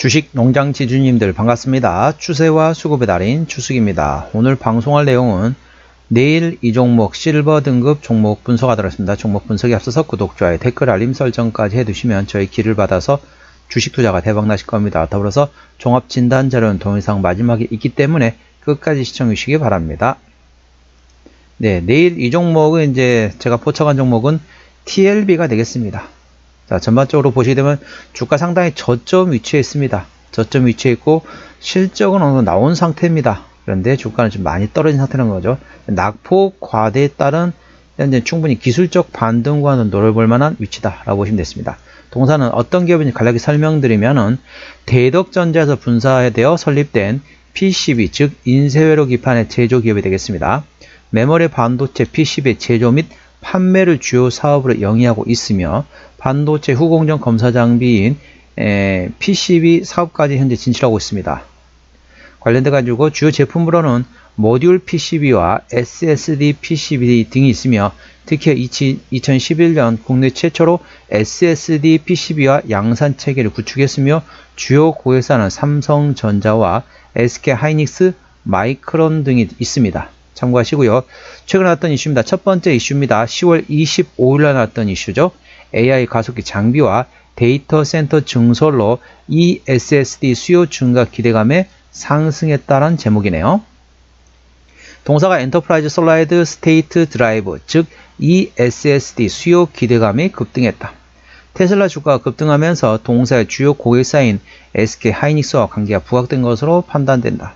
주식 농장 지주님들 반갑습니다. 추세와 수급의 달인 추숙입니다. 오늘 방송할 내용은 내일 이 종목 실버 등급 종목 분석하도록 하겠습니다. 종목 분석에 앞서서 구독, 좋아요, 댓글, 알림 설정까지 해두시면 저희 길을 받아서 주식 투자가 대박 나실 겁니다. 더불어서 종합 진단 자료는 동영상 마지막에 있기 때문에 끝까지 시청해 주시기 바랍니다. 네, 내일 이 종목은 이제 제가 포착한 종목은 TLB가 되겠습니다. 자, 전반적으로 보시게 되면 주가 상당히 저점 위치에 있습니다. 저점 위치에 있고 실적은 어느 정도 나온 상태입니다. 그런데 주가는 좀 많이 떨어진 상태라는 거죠. 낙폭 과대에 따른 현재 충분히 기술적 반등과는 노려볼 만한 위치다라고 보시면 됐습니다. 동사는 어떤 기업인지 간략히 설명드리면은 대덕전자에서 분사되어 설립된 PCB 즉 인쇄회로 기판의 제조 기업이 되겠습니다. 메모리 반도체 PCB 제조 및 판매를 주요 사업으로 영위하고 있으며 반도체 후공정 검사 장비인 PCB 사업까지 현재 진출하고 있습니다. 관련돼 가지고 주요 제품으로는 모듈 PCB와 SSD PCB 등이 있으며 특히 2011년 국내 최초로 SSD PCB와 양산 체계를 구축했으며 주요 고객사는 삼성전자와 SK 하이닉스, 마이크론 등이 있습니다. 참고하시고요. 최근 나왔던 이슈입니다. 첫 번째 이슈입니다. 10월 25일 날 나왔던 이슈죠. AI 가속기 장비와 데이터 센터 증설로 ESSD 수요 증가 기대감에 상승했다는 제목이네요. 동사가 엔터프라이즈 솔라이드 스테이트 드라이브 즉 ESSD 수요 기대감이 급등했다. 테슬라 주가가 급등하면서 동사의 주요 고객사인 SK 하이닉스와 관계가 부각된 것으로 판단된다.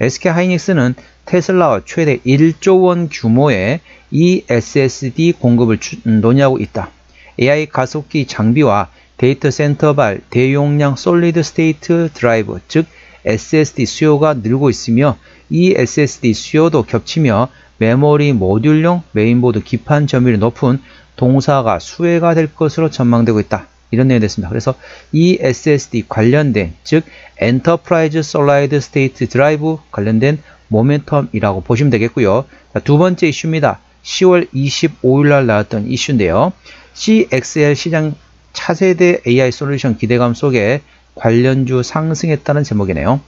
SK 하이닉스는 테슬라와 최대 1조 원 규모의 ESSD 공급을 논의하고 있다. AI 가속기 장비와 데이터 센터발 대용량 솔리드 스테이트 드라이브 즉 SSD 수요가 늘고 있으며 이 SSD 수요도 겹치며 메모리 모듈용 메인보드 기판 점유율이 높은 동사가 수혜가 될 것으로 전망되고 있다. 이런 내용이 됐습니다. 그래서 이 SSD 관련된 즉 엔터프라이즈 솔라이드 스테이트 드라이브 관련된 모멘텀이라고 보시면 되겠고요. 자, 두 번째 이슈입니다. 10월 25일 날 나왔던 이슈인데요. CXL 시장 차세대 AI 솔루션 기대감 속에 관련주 상승했다는 제목이네요.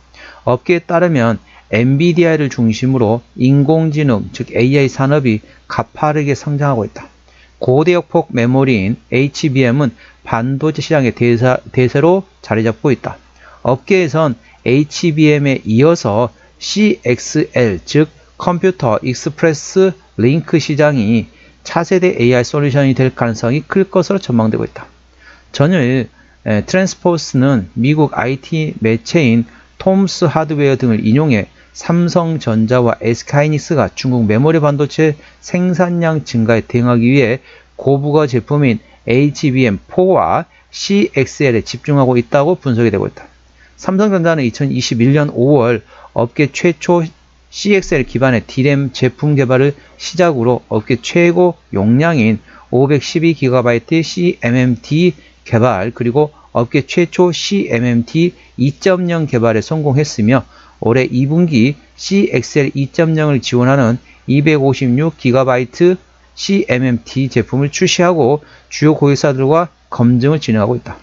업계에 따르면 엔비디아를 중심으로 인공지능, 즉 AI 산업이 가파르게 성장하고 있다. 고대역폭 메모리인 HBM은 반도체 시장의 대세로 자리 잡고 있다. 업계에선 HBM에 이어서 CXL, 즉 컴퓨터 익스프레스 링크 시장이 차세대 AI 솔루션이 될 가능성이 클 것으로 전망되고 있다. 전일 트랜스포스는 미국 IT 매체인 톰스 하드웨어 등을 인용해 삼성전자와 SK하이닉스가 중국 메모리 반도체 생산량 증가에 대응하기 위해 고부가 제품인 HBM4와 CXL에 집중하고 있다고 분석이 되고 있다. 삼성전자는 2021년 5월 업계 최초 CXL 기반의 D램 제품 개발을 시작으로 업계 최고 용량인 512GB CMMT 개발 그리고 업계 최초 CMMT 2.0 개발에 성공했으며 올해 2분기 CXL 2.0을 지원하는 256GB CMMT 제품을 출시하고 주요 고객사들과 검증을 진행하고 있다.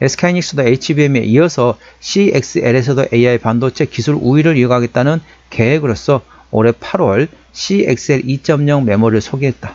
SK이닉스도 HBM에 이어서 CXL에서도 AI 반도체 기술 우위를 이어가겠다는 계획으로서 올해 8월 CXL 2.0 메모를 소개했다.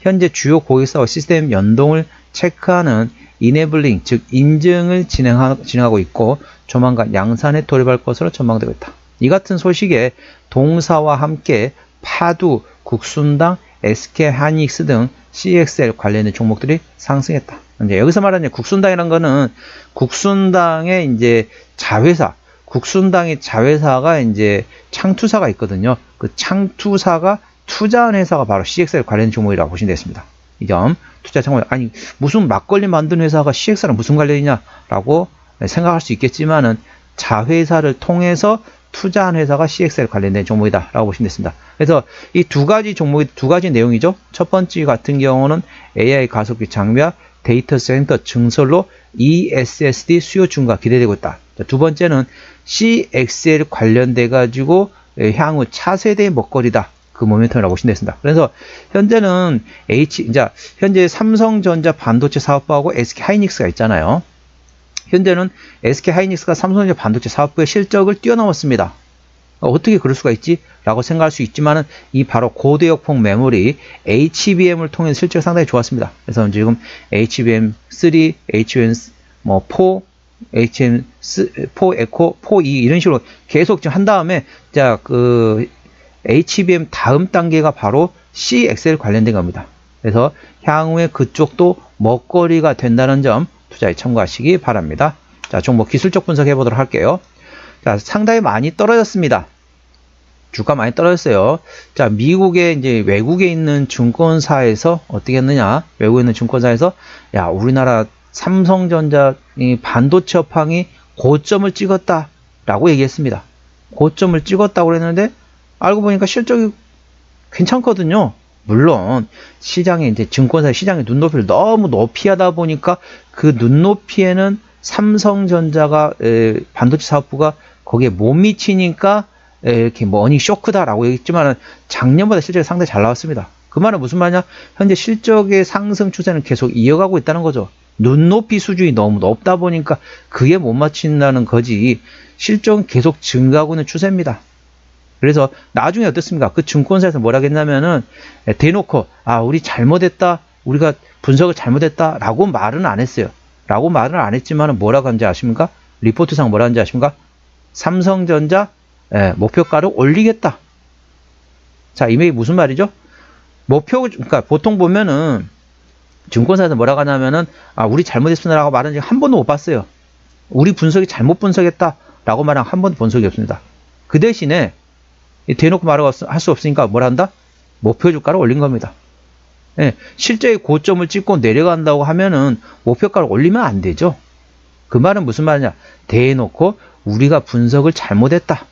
현재 주요 고객사와 시스템 연동을 체크하는 이네블링, 즉 인증을 진행하, 진행하고 있고 조만간 양산에 돌입할 것으로 전망되고 있다. 이 같은 소식에 동사와 함께 파두, 국순당, SK 하이닉스 등 CXL 관련된 종목들이 상승했다. 이제 여기서 말하는 국순당이라는 거는 국순당의 이제 자회사, 국순당의 자회사가 이제 창투사가 있거든요. 그 창투사가 투자한 회사가 바로 CXL 관련 종목이라고 보시면 되겠습니다. 이 점 투자 창고 아니 무슨 막걸리 만드는 회사가 CX랑 무슨 관련이냐라고 생각할 수 있겠지만은 자회사를 통해서 투자한 회사가 CXL 관련된 종목이다라고 보시면 됐습니다. 그래서 이 두 가지 종목이 두 가지 내용이죠. 첫 번째 같은 경우는 AI 가속기 장비와 데이터 센터 증설로 ESSD 수요 증가 기대되고 있다. 두 번째는 CXL 관련돼 가지고 향후 차세대 먹거리다. 그 모멘텀이라고 보시면 되겠습니다. 그래서 현재는 H, 이제 현재 삼성전자 반도체 사업부하고 SK 하이닉스가 있잖아요. 현재는 SK 하이닉스가 삼성전자 반도체 사업부의 실적을 뛰어넘었습니다. 어, 어떻게 그럴 수가 있지? 라고 생각할 수 있지만은 이 바로 고대역폭 메모리 HBM을 통해 실적 상당히 좋았습니다. 그래서 지금 HBM3, HBM4, HBM4 에코, 4E 이런 식으로 계속 지금 한 다음에 자, 그 HBM 다음 단계가 바로 CXL 관련된 겁니다. 그래서 향후에 그쪽도 먹거리가 된다는 점 투자에 참고하시기 바랍니다. 자, 종목 기술적 분석해 보도록 할게요. 자, 상당히 많이 떨어졌습니다. 주가 많이 떨어졌어요. 자, 미국의 이제 외국에 있는 증권사에서 어떻게 했느냐? 외국에 있는 증권사에서 야, 우리나라 삼성전자 이 반도체 업황이 고점을 찍었다라고 얘기했습니다. 고점을 찍었다고 그랬는데 알고 보니까 실적이 괜찮거든요. 물론 시장에 이제 증권사 시장의 눈높이를 너무 높이 하다 보니까 그 눈높이에는 삼성전자가 에, 반도체 사업부가 거기에 못 미치니까 에, 이렇게 뭐 어닝 쇼크다라고 얘기했지만 작년보다 실적이 상당히 잘 나왔습니다. 그 말은 무슨 말이냐? 현재 실적의 상승 추세는 계속 이어가고 있다는 거죠. 눈높이 수준이 너무 높다 보니까 그게 못 맞춘다는 거지 실적은 계속 증가하고 있는 추세입니다. 그래서 나중에 어떻습니까? 그 증권사에서 뭐라 했냐면은 대놓고 아 우리 잘못했다 우리가 분석을 잘못했다 라고 말은 안 했어요. 라고 말은 안 했지만은 뭐라고 한지 아십니까? 리포트상 뭐라 한지 아십니까? 삼성전자 예, 목표가를 올리겠다. 자, 이게 무슨 말이죠? 목표, 그러니까 보통 보면은 증권사에서 뭐라고 하냐면은 아, 우리 잘못했습니다라고 말은 한 번도 못 봤어요. 우리 분석이 잘못 분석했다라고 말한 한 번도 본 적이 없습니다. 그 대신에 대놓고 말할 수 없으니까 뭘 한다? 목표 주가를 올린 겁니다. 예, 실제의 고점을 찍고 내려간다고 하면은 목표가를 올리면 안 되죠. 그 말은 무슨 말이냐? 대놓고 우리가 분석을 잘못했다.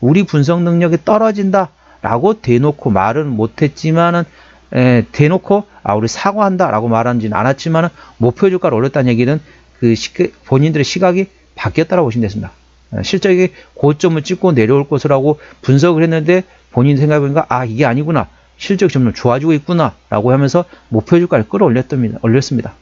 우리 분석 능력이 떨어진다. 라고 대놓고 말은 못했지만은 에, 대놓고 아 우리 사과한다 라고 말하지는 않았지만은 목표 주가를 올렸다는 얘기는 그 시, 본인들의 시각이 바뀌었다라고 보시면 됐습니다. 실적이 고점을 찍고 내려올 것이라고 분석을 했는데 본인 생각해보니까 아 이게 아니구나 실적이 점점 좋아지고 있구나 라고 하면서 목표 주가를 끌어올렸습니다.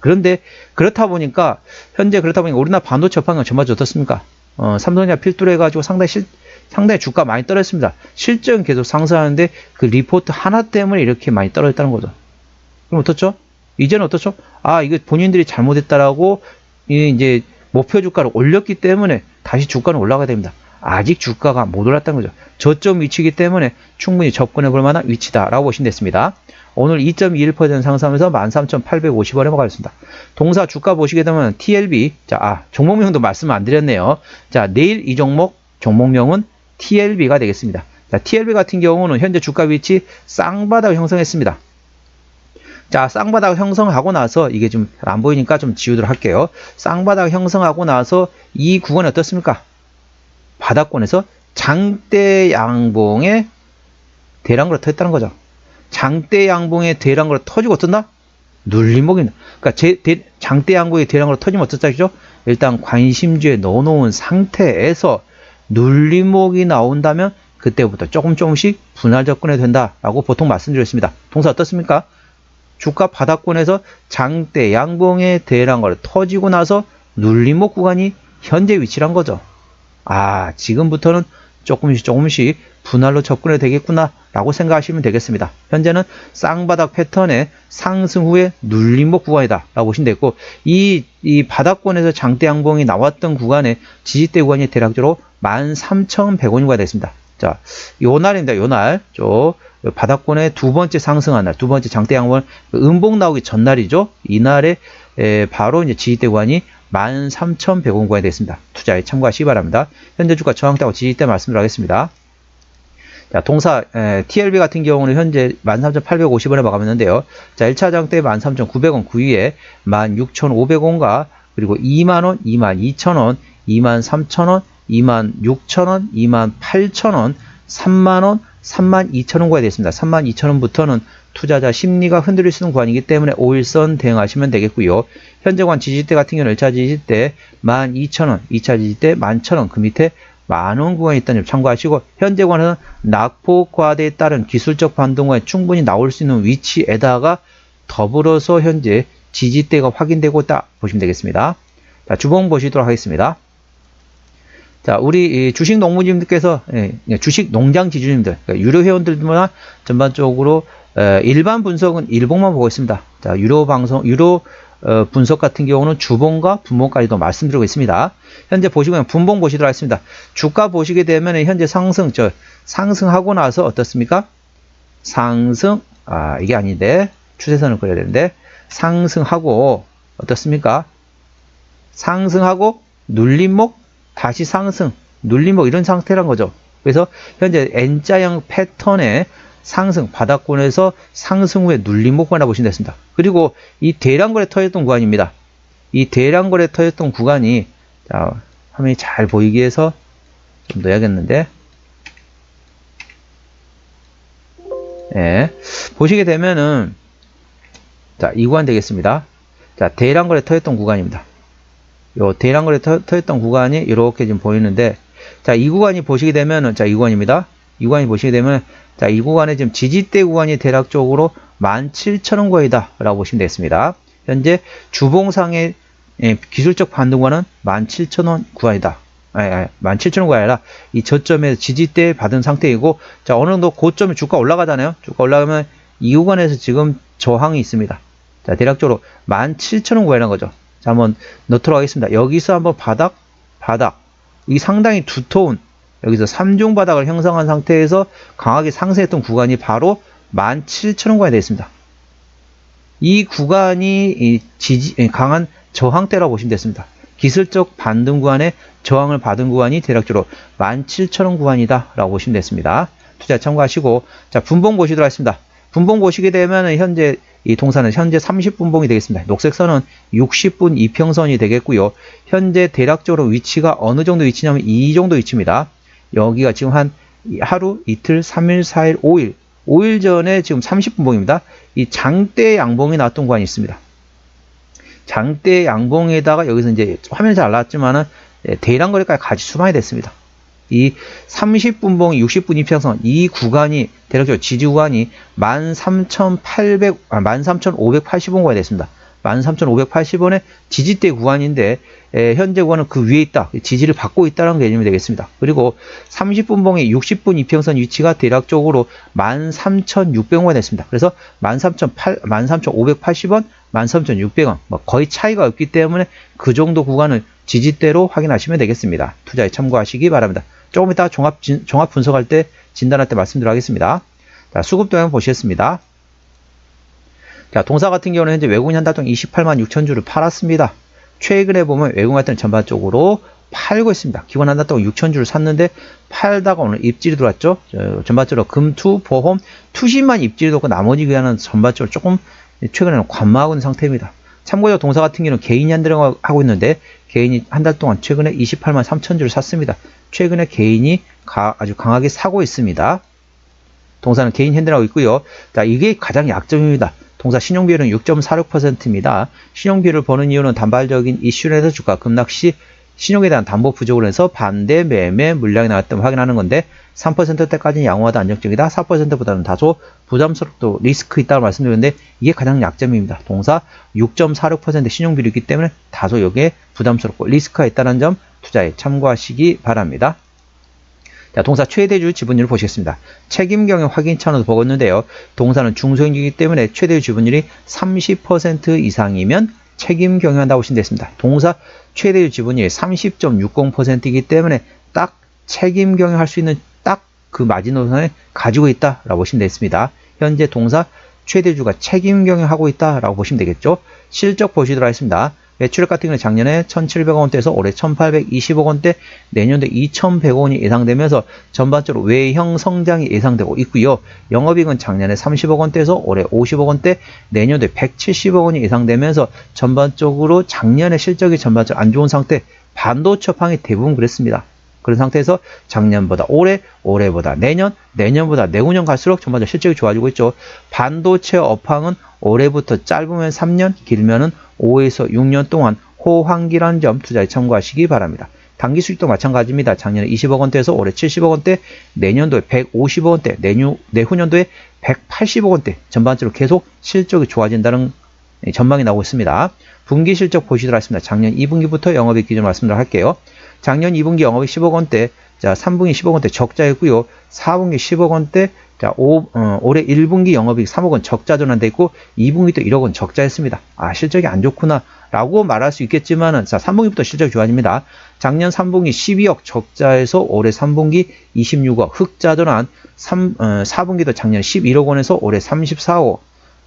그런데 그렇다 보니까 현재 그렇다 보니까 우리나라 반도체 업황은 전반적으로 어떻습니까? 어, 삼성전자 필두로 해가지고 상당히 실, 상당히 주가 많이 떨어졌습니다. 실적은 계속 상승하는데 그 리포트 하나 때문에 이렇게 많이 떨어졌다는 거죠. 그럼 어떻죠? 이제는 어떻죠? 아, 이거 본인들이 잘못했다라고 이제 목표 주가를 올렸기 때문에 다시 주가는 올라가야 됩니다. 아직 주가가 못 올랐다는 거죠. 저점 위치이기 때문에 충분히 접근해 볼 만한 위치다라고 보시면 됐습니다. 오늘 2.21% 상승하면서 13,850원에 먹었습니다. 동사 주가 보시게 되면 TLB, 자, 아, 종목명도 말씀 안 드렸네요. 자, 내일 이 종목, 종목명은 TLB가 되겠습니다. 자, TLB 같은 경우는 현재 주가 위치 쌍바닥 형성했습니다. 자, 쌍바닥 형성하고 나서 이게 좀 안 보이니까 좀 지우도록 할게요. 쌍바닥 형성하고 나서 이 구간이 어떻습니까? 바닥권에서 장대 양봉에 대량으로 터졌다는 거죠. 장대 양봉에 대량으로 터지고 어떤다? 눌림목입니다. 그러니까 제, 대, 장대 양봉에 대량으로 터지면 어떻다죠? 일단 관심주에 넣어놓은 상태에서 눌림목이 나온다면 그때부터 조금 조금씩 분할 접근해야 된다라고 보통 말씀드렸습니다. 동사 어떻습니까? 주가 바닥권에서 장대 양봉에 걸 터지고 나서 눌림목 구간이 현재 위치란 거죠. 아, 지금부터는 조금씩 조금씩 분할로 접근해야 되겠구나 라고 생각하시면 되겠습니다. 현재는 쌍바닥 패턴의 상승 후에 눌림목 구간이다 라고 보시면 되고 이, 이 바닥권에서 장대 양봉이 나왔던 구간의 지지대 구간이 대략적으로 13,100원이 됐습니다. 자, 요 날입니다. 요 날. 저 바닥권의 두 번째 상승한 날, 두 번째 장대 양봉 음봉 나오기 전날이죠. 이날에 에, 바로 이제 지지대 구간이 13,100원 구간이 됐습니다. 투자에 참고하시기 바랍니다. 현재 주가 저항대하고 지지대 말씀을 하겠습니다. 자, 동사 에, TLB 같은 경우는 현재 13,850원에 마감했는데요. 자, 1차 장대 13,900원 9위에 16,500원과 그리고 2만원, 22,000원, 23,000원, 26,000원, 28,000원, 3만원, 32,000원까지 됐습니다. 32,000원부터는 투자자 심리가 흔들릴 수 있는 구간이기 때문에 5일선 대응하시면 되겠고요. 현재관 지지대 같은 경우는 1차 지지대 12,000원, 2차 지지대 11,000원, 그 밑에 만원 구간이 있다는 점 참고하시고 현재관은 낙폭 과대에 따른 기술적 반동에 충분히 나올 수 있는 위치에다가 더불어서 현재 지지대가 확인되고 있다 보시면 되겠습니다. 자, 주봉 보시도록 하겠습니다. 자, 우리 이 주식 농부님들께서 예, 예, 주식 농장 지주님들, 그러니까 유료 회원들보다 전반적으로 에, 일반 분석은 일봉만 보고 있습니다. 자, 유료 방송, 유료 어, 분석 같은 경우는 주봉과 분봉까지도 말씀드리고 있습니다. 현재 보시면 분봉 보시도록 하겠습니다. 주가 보시게 되면 현재 상승, 저 상승하고 나서 어떻습니까? 상승, 아 이게 아닌데 추세선을 그려야 되는데 상승하고 어떻습니까? 상승하고 눌림목 다시 상승, 눌림목 이런 상태란 거죠. 그래서 현재 N자형 패턴의 상승, 바닥권에서 상승 후에 눌림목 하나 보시면 됐습니다. 그리고 이 대량 거래 터였던 구간입니다. 이 대량 거래 터였던 구간이 자, 화면이 잘 보이기 위해서 좀 넣어야겠는데 예, 보시게 되면은 자, 이 구간 되겠습니다. 자, 대량 거래 터였던 구간입니다. 요 대량 거래 터, 터였던 구간이 이렇게 지금 보이는데 자, 이 구간이 보시게 되면은 자, 이 구간입니다. 이 구간이 보시게 되면 자, 이 구간에 지금 지지대 구간이 대략적으로 17,000원 거이다 라고 보시면 되겠습니다. 현재 주봉상의 예, 기술적 반등 구간은 17,000원 구간이다. 아니, 아니, 17,000원 구간이 아니라 이 저점에서 지지대 받은 상태이고 자, 어느 정도 고점에 주가 올라가잖아요. 주가 올라가면 이 구간에서 지금 저항이 있습니다. 자, 대략적으로 17,000원 구간이라는 거죠. 자, 한번 넣도록 하겠습니다. 여기서 한번 바닥, 바닥. 이 상당히 두터운 여기서 3중 바닥을 형성한 상태에서 강하게 상승했던 구간이 바로 17,000원 구간이 되겠습니다. 이 구간이 이 지지, 강한 저항대라고 보시면 됐습니다. 기술적 반등 구간에 저항을 받은 구간이 대략적으로 17,000원 구간이다 라고 보시면 됐습니다. 투자 참고하시고 자 분봉 보시도록 하겠습니다. 분봉 보시게 되면 현재 이 동사는 현재 30분봉이 되겠습니다. 녹색 선은 60분 이평선이 되겠고요. 현재 대략적으로 위치가 어느 정도 위치냐면 이 정도 위치입니다. 여기가 지금 한 하루, 이틀, 3일, 4일, 5일, 5일 전에 지금 30분 봉입니다. 이 장대 양봉이 나왔던 구간이 있습니다. 장대 양봉에다가 여기서 이제 화면이 잘 안 나왔지만은 예, 대량 거래까지 같이 수반이 됐습니다. 이 30분 봉, 60분 이평선 이 구간이 대략적으로 지지 구간이 13,800, 아, 13,580원가 됐습니다. 13,580원의 지지대 구간인데 에, 현재 구간은 그 위에 있다. 지지를 받고 있다는 개념이 되겠습니다. 그리고 30분 봉의 60분 이평선 위치가 대략적으로 13,600원가 됐습니다. 그래서 13,580원, 13,600원 뭐 거의 차이가 없기 때문에 그 정도 구간을 지지대로 확인하시면 되겠습니다. 투자에 참고하시기 바랍니다. 조금 이따 종합, 진, 종합 분석할 때 진단할 때 말씀드리겠습니다. 자, 수급 동향 보시겠습니다. 자, 동사 같은 경우는 현재 외국인 한 달 동안 28만 6천 주를 팔았습니다. 최근에 보면 외국인 같은 전반적으로 팔고 있습니다. 기본 한달 동안 6천 주를 샀는데 팔다가 오늘 입질이 들어왔죠. 전반적으로 금투, 보험, 투신만 입질이 들어고 나머지 기간은 전반적으로 조금 최근에는 관망하고 있는 상태입니다. 참고로 동사 같은 경우는 개인이 한 달을 하고 있는데 개인이 한 달 동안 최근에 28만 3천 주를 샀습니다. 최근에 개인이 가, 아주 강하게 사고 있습니다. 동사는 개인 핸들하고 있고요. 자, 이게 가장 약점입니다. 동사 신용비율은 6.46%입니다. 신용비율을 보는 이유는 단발적인 이슈에서 주가 급락 시 신용에 대한 담보 부족을 해서 반대 매매 물량이 나왔다을 확인하는 건데 3%대까지는 양호하다 안정적이다 4%보다는 다소 부담스럽고 리스크 있다고 말씀드렸는데 이게 가장 약점입니다. 동사 6.46% 신용비율이기 때문에 다소 여기에 부담스럽고 리스크가 있다는 점 투자에 참고하시기 바랍니다. 자, 동사 최대주 지분율을 보시겠습니다. 책임 경영 확인 차원에서 보고 있는데요. 동사는 중소형이기 때문에 최대주 지분율이 30% 이상이면 책임 경영한다고 보시면 되겠습니다. 동사 최대주 지분율이 30.60%이기 때문에 딱 책임 경영할 수 있는 딱 그 마지노선을 가지고 있다라고 보시면 되겠습니다. 현재 동사 최대주가 책임 경영하고 있다라고 보시면 되겠죠. 실적 보시도록 하겠습니다. 매출액 같은 경우는 작년에 1,700원대에서 올해 1,820억원대, 내년도 2,100원이 예상되면서 전반적으로 외형 성장이 예상되고 있고요. 영업이익은 작년에 30억원대에서 올해 50억원대, 내년도에 170억원이 예상되면서 전반적으로 작년에 실적이 전반적으로 안 좋은 상태, 반도체 업황이 대부분 그랬습니다. 그런 상태에서 작년보다 올해, 올해보다 내년, 내년보다 내후년 갈수록 전반적으로 실적이 좋아지고 있죠. 반도체 업황은 올해부터 짧으면 3년, 길면은 5에서 6년 동안 호황기라는 점 투자에 참고하시기 바랍니다. 단기 수익도 마찬가지입니다. 작년에 20억 원대에서 올해 70억 원대, 내년도에 150억 원대, 내년, 내후년도에 180억 원대 전반적으로 계속 실적이 좋아진다는 예, 전망이 나오고 있습니다. 분기 실적 보시도록 하겠습니다. 작년 2분기부터 영업이익 기준 말씀드리도록 할게요. 작년 2분기 영업이익 10억 원대, 자 3분기 10억 원대 적자였고요. 4분기 10억 원대, 자 오, 어, 올해 1분기 영업이익 3억 원 적자 전환돼 있고 2분기 또 1억 원 적자였습니다. 아 실적이 안 좋구나 라고 말할 수 있겠지만은 자 3분기부터 실적 좋아집니다. 작년 3분기 12억 적자에서 올해 3분기 26억 흑자 전환 3, 어, 4분기도 작년 11억 원에서 올해 34억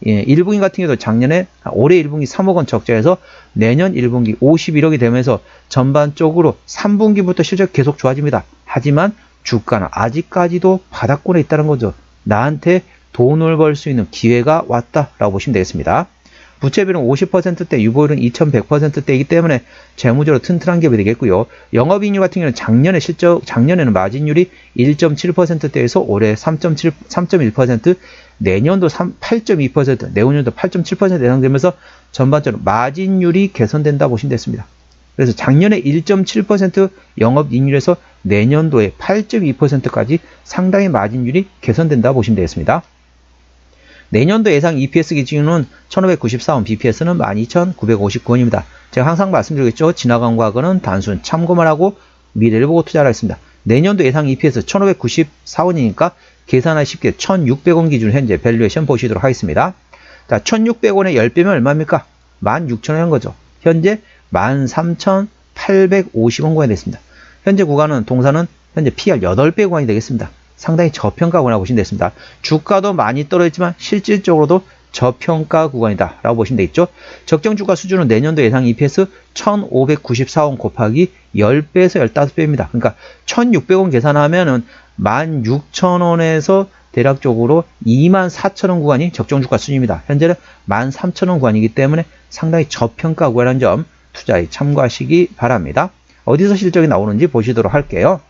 예, 1분기 같은 경우도 작년에 올해 1분기 3억 원 적자에서 내년 1분기 51억이 되면서 전반적으로 3분기부터 실적 계속 좋아집니다. 하지만 주가는 아직까지도 바닥권에 있다는 거죠. 나한테 돈을 벌 수 있는 기회가 왔다라고 보시면 되겠습니다. 부채비율은 50%대, 유보율은 2100%대이기 때문에 재무적으로 튼튼한 기업이 되겠고요. 영업이익률 같은 경우는 작년에 실적, 작년에는 마진율이 1.7%대에서 올해 3.7, 3.1%, 내년도 8.2%, 내후년도 8.7% 예상되면서 전반적으로 마진율이 개선된다 보시면 됐습니다. 그래서 작년에 1.7% 영업이익률에서 내년도에 8.2%까지 상당히 마진율이 개선된다 보시면 되겠습니다. 내년도 예상 EPS 기준은 1594원, BPS는 12959원입니다. 제가 항상 말씀드리겠죠. 지나간 과거는 단순 참고만 하고 미래를 보고 투자를 하겠습니다. 내년도 예상 EPS 1594원이니까 계산하기 쉽게 1600원 기준 현재 밸류에이션 보시도록 하겠습니다. 자, 1600원에 10배면 얼마입니까? 16,000원인 거죠. 현재 13,850원 구간이 됐습니다. 현재 구간은 동사는 현재 PR 8배 구간이 되겠습니다. 상당히 저평가 구간이라고 보시면 되겠습니다. 주가도 많이 떨어졌지만 실질적으로도 저평가 구간이다 라고 보시면 되겠죠. 적정 주가 수준은 내년도 예상 EPS 1594원 곱하기 10배에서 15배입니다. 그러니까 1600원 계산하면은 16,000원에서 대략적으로 24,000원 구간이 적정 주가 수준입니다. 현재는 13,000원 구간이기 때문에 상당히 저평가 구간이라는 점 투자에 참고하시기 바랍니다. 어디서 실적이 나오는지 보시도록 할게요.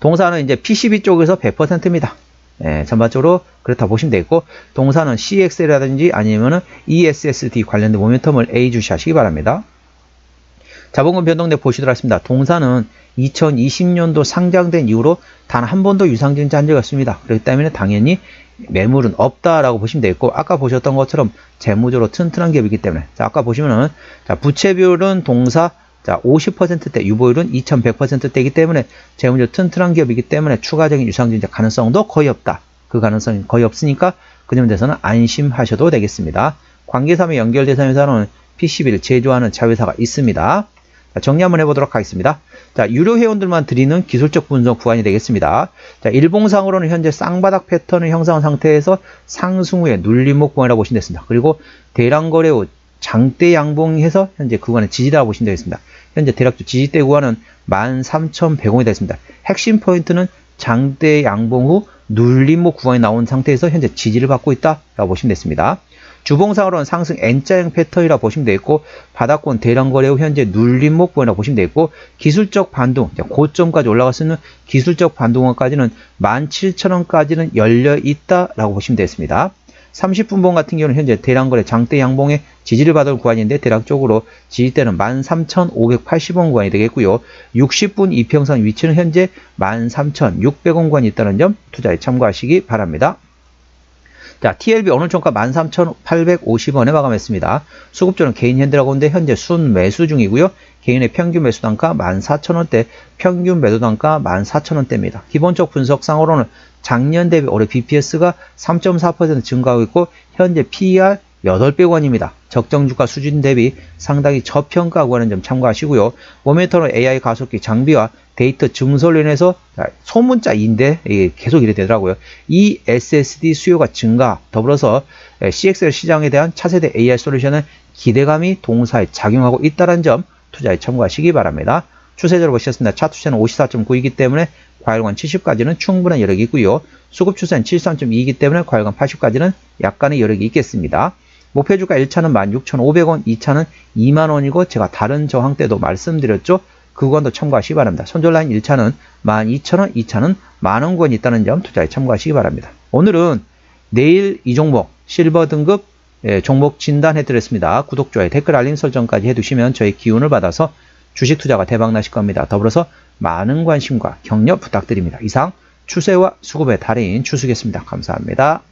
동사는 이제 PCB 쪽에서 100%입니다. 예, 전반적으로 그렇다 보시면 되겠고 동사는 CXL이라든지 아니면은 ESSD 관련된 모멘텀을 A 주시하시기 바랍니다. 자본금 변동대 보시도록 하겠습니다. 동사는 2020년도 상장된 이후로 단 한 번도 유상증자 한 적이 없습니다. 그렇기 때문에 당연히 매물은 없다라고 보시면 되겠고 아까 보셨던 것처럼 재무적으로 튼튼한 기업이기 때문에 자, 아까 보시면은 자, 부채 비율은 동사 자, 50%대, 유보율은 2100%대이기 때문에 재무적 튼튼한 기업이기 때문에 추가적인 유상증자 가능성도 거의 없다. 그 가능성이 거의 없으니까 그점 대해서는 안심하셔도 되겠습니다. 관계사에 연결 대상에서는 PCB를 제조하는 자회사가 있습니다. 자, 정리 한번 해보도록 하겠습니다. 자, 유료 회원들만 드리는 기술적 분석 구간이 되겠습니다. 자, 일봉상으로는 현재 쌍바닥 패턴을 형성한 상태에서 상승 후에 눌림목 구간이라고 보시면 되겠습니다. 그리고 대량 거래 후 장대 양봉해서 현재 구간의 지지라고 보시면 되겠습니다. 현재 대략적 지지대 구간은 13,100원이 됐습니다. 핵심 포인트는 장대 양봉 후 눌림목 구간이 나온 상태에서 현재 지지를 받고 있다라고 보시면 됐습니다. 주봉상으로는 상승 N자형 패턴이라 고 보시면 되겠고 바닥권 대량 거래 후 현재 눌림목 구간이라고 보시면 되겠고 기술적 반동 고점까지 올라갈 수 있는 기술적 반동까지는 17,000원까지는 열려 있다라고 보시면 되겠습니다. 30분봉 같은 경우는 현재 대량거래 장대 양봉의 지지를 받을 구간인데 대략적으로 지지대는 13,580원 구간이 되겠고요. 60분 이평선 위치는 현재 13,600원 구간이 있다는 점 투자에 참고하시기 바랍니다. 자, TLB 종가 13,850원에 마감했습니다. 수급주는 개인 현대라고 하는데 현재 순 매수 중이고요. 개인의 평균 매수 단가 14,000원대, 평균 매도 단가 14,000원대입니다. 기본적 분석상으로는 작년 대비 올해 BPS가 3.4% 증가하고 있고 현재 PER 8배 원입니다. 적정 주가 수준 대비 상당히 저평가하고 하는 점 참고하시고요. 모멘터로 AI 가속기 장비와 데이터 증설로 인해서 소문자인데 계속 이래 되더라고요. 이 SSD 수요가 증가 더불어서 CXL 시장에 대한 차세대 AI 솔루션은 기대감이 동사에 작용하고 있다는 점 투자에 참고하시기 바랍니다. 추세적으로 보셨습니다. 차투자는 54.9이기 때문에 과열관 70까지는 충분한 여력이 있고요. 수급 추세는 73.2이기 때문에 과열관 80까지는 약간의 여력이 있겠습니다. 목표 주가 1차는 16,500원, 2차는 2만원이고 제가 다른 저항 때도 말씀드렸죠. 그 구간도 참고하시기 바랍니다. 손절라인 1차는 12,000원, 2차는 만원권이 있다는 점 투자에 참고하시기 바랍니다. 오늘은 내일 이 종목 실버 등급 예, 종목 진단해 드렸습니다. 구독, 좋아요, 댓글 알림 설정까지 해두시면 저희 기운을 받아서 주식 투자가 대박 나실 겁니다. 더불어서 많은 관심과 격려 부탁드립니다. 이상 추세와 수급의 달인 추수겠습니다. 감사합니다.